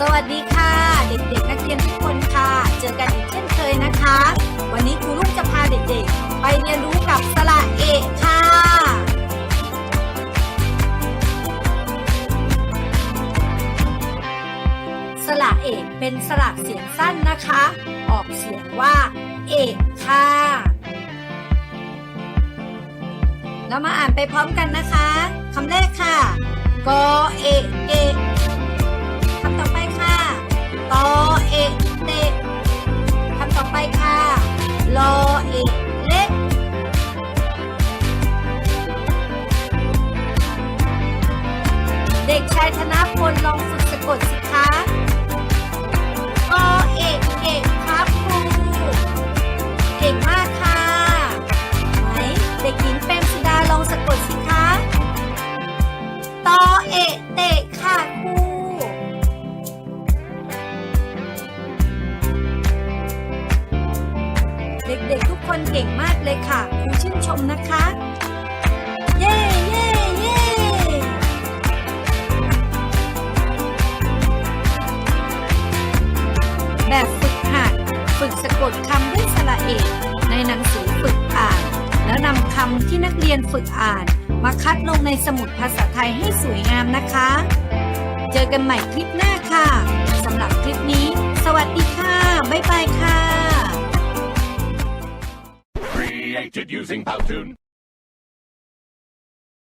สวัสดีค่ะ เด็กๆ นักเรียนทุกคนค่ะ เจอกันอีกเช่นเคยนะคะ วันนี้ครูลูกจะพาเด็กๆ ไปเรียนรู้กับสระเอกค่ะสระเอกเป็นสระเสียงสั้นนะคะ ออกเสียงว่า เอกค่ะแล้วมาอ่านไปพร้อมกันนะคะคำแรกค่ะกอเอเก ธนพลลองฝึกสะกดสิคะกอเอกเอกครับครูเก่งมากค่ะไหนเด็กหญิงเปรมสุดาลองสะกดสิคะตอเอะเตะค่ะครูเด็กๆทุกคนเก่งมากเลยค่ะครูชื่นชมนะคะ กดคำด้วยสระเอกในหนังสือฝึกอ่าน แล้วนำคำที่นักเรียนฝึกอ่าน มาคัดลงในสมุดภาษาไทยให้สวยงามนะคะ เจอกันใหม่คลิปหน้าค่ะสำหรับคลิปนี้ สวัสดีค่ะ บ๊ายบายค่ะ Created using Powtoon.